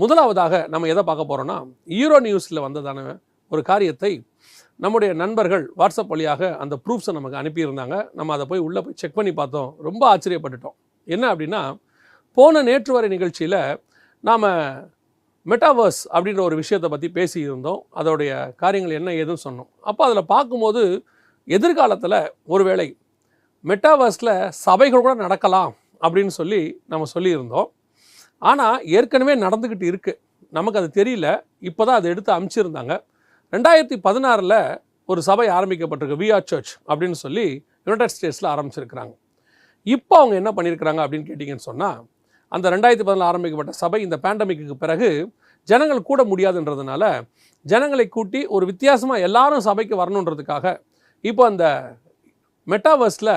முதலாவதாக நம்ம எதை பார்க்க போகிறோம்னா ஈரோ நியூஸில் வந்ததான ஒரு காரியத்தை நம்முடைய நண்பர்கள் வாட்ஸ்அப் வழியாக அந்த ப்ரூஃப்ஸை நமக்கு அனுப்பியிருந்தாங்க. நம்ம அதை போய் உள்ளே போய் செக் பண்ணி பார்த்தோம். ரொம்ப ஆச்சரியப்பட்டுட்டோம். என்ன அப்படின்னா போன நேற்று வரை நிகழ்ச்சியில் நாம் மெட்டாவர்ஸ் அப்படின்ற ஒரு விஷயத்தை பற்றி பேசியிருந்தோம். அதோடைய காரியங்கள் என்ன ஏதுன்னு சொன்னோம். அப்போ அதில் பார்க்கும்போது எதிர்காலத்தில் ஒருவேளை மெட்டாவர்ஸில் சபைகள் கூட நடக்கலாம் அப்படின்னு சொல்லி நம்ம சொல்லியிருந்தோம். ஆனால் ஏற்கனவே நடந்துக்கிட்டு இருக்குது நமக்கு அது தெரியல. இப்போ தான் அதை எடுத்து அமுச்சிருந்தாங்க. ரெண்டாயிரத்தி பதினாறில் ஒரு சபை ஆரம்பிக்கப்பட்டிருக்கு. விஆர் சர்ச் அப்படின்னு சொல்லி யுனைடெட் ஸ்டேட்ஸில் ஆரம்பிச்சிருக்கிறாங்க. இப்போ அவங்க என்ன பண்ணியிருக்கிறாங்க அப்படின்னு கேட்டிங்கன்னு சொன்னால் அந்த ரெண்டாயிரத்தி பதினாலில் ஆரம்பிக்கப்பட்ட சபை இந்த பேண்டமிக்கு பிறகு ஜனங்கள் கூட முடியாதுன்றதுனால ஜனங்களை கூட்டி ஒரு வித்தியாசமாக எல்லாரும் சபைக்கு வரணுன்றதுக்காக இப்போ அந்த மெட்டாவர்ஸில்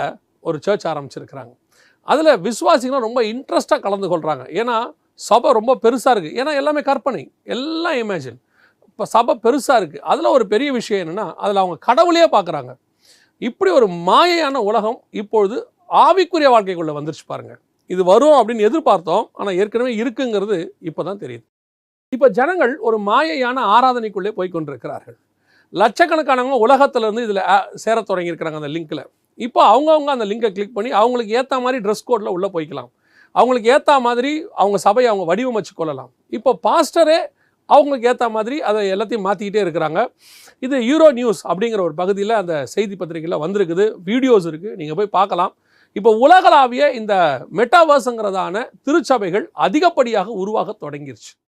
ஒரு சர்ச் ஆரம்பிச்சிருக்கிறாங்க. அதில் விசுவாசிகளும் ரொம்ப இன்ட்ரெஸ்ட்டாக கலந்து கொள்கிறாங்க ஏன்னா சபை ரொம்ப பெருசாக இருக்குது ஏன்னா எல்லாமே கற்பனை. எல்லாம் இமேஜின் இப்போ சபை பெருசாக இருக்குது அதில் ஒரு பெரிய விஷயம் என்னென்னா அதில் அவங்க கடவுளையே பார்க்குறாங்க இப்படி ஒரு மாயையான உலகம் இப்பொழுது ஆவிக்குரிய வாழ்க்கைக்குள்ளே வந்துருச்சு பாருங்கள் இது வரும் அப்படின்னு எதிர்பார்த்தோம். ஆனால் ஏற்கனவே இருக்குங்கிறது இப்போ தான் தெரியுது. இப்போ ஜனங்கள் ஒரு மாயையான ஆராதனைக்குள்ளே போய் கொண்டிருக்கிறார்கள். லட்சக்கணக்கானவங்க உலகத்திலேருந்து இதில் சேர தொடங்கியிருக்கிறாங்க அந்த லிங்க்கில் இப்போ அவங்கவுங்க அந்த லிங்கை கிளிக் பண்ணி அவங்களுக்கு ஏற்ற மாதிரி ட்ரெஸ் கோடில் உள்ளே போய்க்கலாம். அவங்களுக்கு ஏற்ற மாதிரி அவங்க சபையை அவங்க வடிவமைச்சு கொள்ளலாம் இப்போ பாஸ்டரே அவங்களுக்கு ஏற்ற மாதிரி அதை எல்லாத்தையும் மாற்றிக்கிட்டே இருக்கிறாங்க. இது யூரோ நியூஸ் அப்படிங்கிற ஒரு பகுதியில் அந்த செய்தி பத்திரிகையில் வந்திருக்குது. வீடியோஸ் இருக்குது நீங்கள் போய் பார்க்கலாம். இப்போ உலகளாவிய இந்த மெட்டாவர்ஸுங்கிறதான திருச்சபைகள் அதிகப்படியாக உருவாக தொடங்கிருச்சு.